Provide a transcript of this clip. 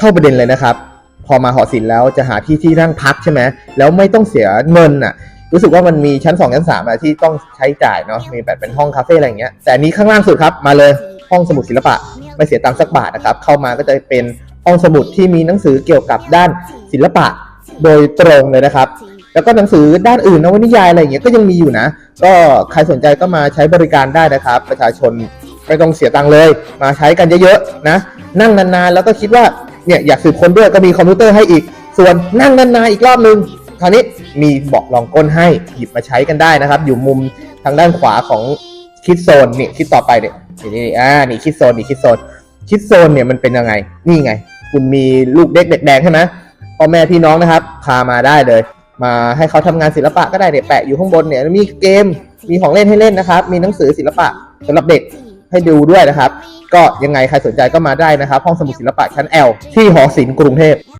เข้าประเด็นเลยนะครับ พอมาหอศิลป์แล้วจะหาที่ที่นั่งพักใช่ไหมแล้วไม่ต้องเสียเงินอะ รู้สึกว่ามันมีชั้น 2 ชั้น3อะที่ต้องใช้จ่ายเนาะมีแบบเป็นห้องคาเฟ่อะไรอย่างเงี้ยแต่อันนี้ข้างล่างสุดครับมาเลยห้องสมุดศิลปะไม่เสียตังค์สักบาทนะครับ เข้ามาก็จะเป็นห้องสมุดที่มีหนังสือเกี่ยวกับด้านศิลปะโดยตรงเลยนะครับ แล้วก็หนังสือด้านอื่นนวนิยายอะไรอย่างเงี้ยก็ยังมีอยู่นะ ก็ใครสนใจก็มาใช้บริการได้นะครับ ประชาชน ไม่ต้องเสียตังค์เลย มาใช้กันเยอะๆนะ นั่งนานๆแล้วก็คิดว่าเนี่ยอยากสืบค้นด้วยก็มีคอมพิวเตอร์ให้อีก ส่วนนั่งนานๆอีกรอบนึงคราวนี้มีเบาะรองก้นให้หยิบมาใช้กันได้นะครับ อยู่มุมทางด้านขวาของคิดโซนนี่คิดต่อไปเนี่ยนี่นี่อ่านี่คิดโซนนี่คิดโซน คิดโซนเนี่ยมันเป็นยังไง นี่ไง คุณมีลูกเด็กเด็กแดงใช่ไหมพ่อแม่พี่น้องนะครับ พามาได้เลย มาให้เขาทำงานศิลปะก็ได้เนี่ยแปะอยู่ข้างบนเนี่ยมีเกมมีของเล่นให้เล่นนะครับ มีหนังสือศิลปะสำหรับเด็ก ให้ดูด้วยนะครับ ก็ยังไงใครสนใจก็มาได้นะครับ ห้องสมุดศิลปะชั้น L ที่หอศิลป์กรุงเทพ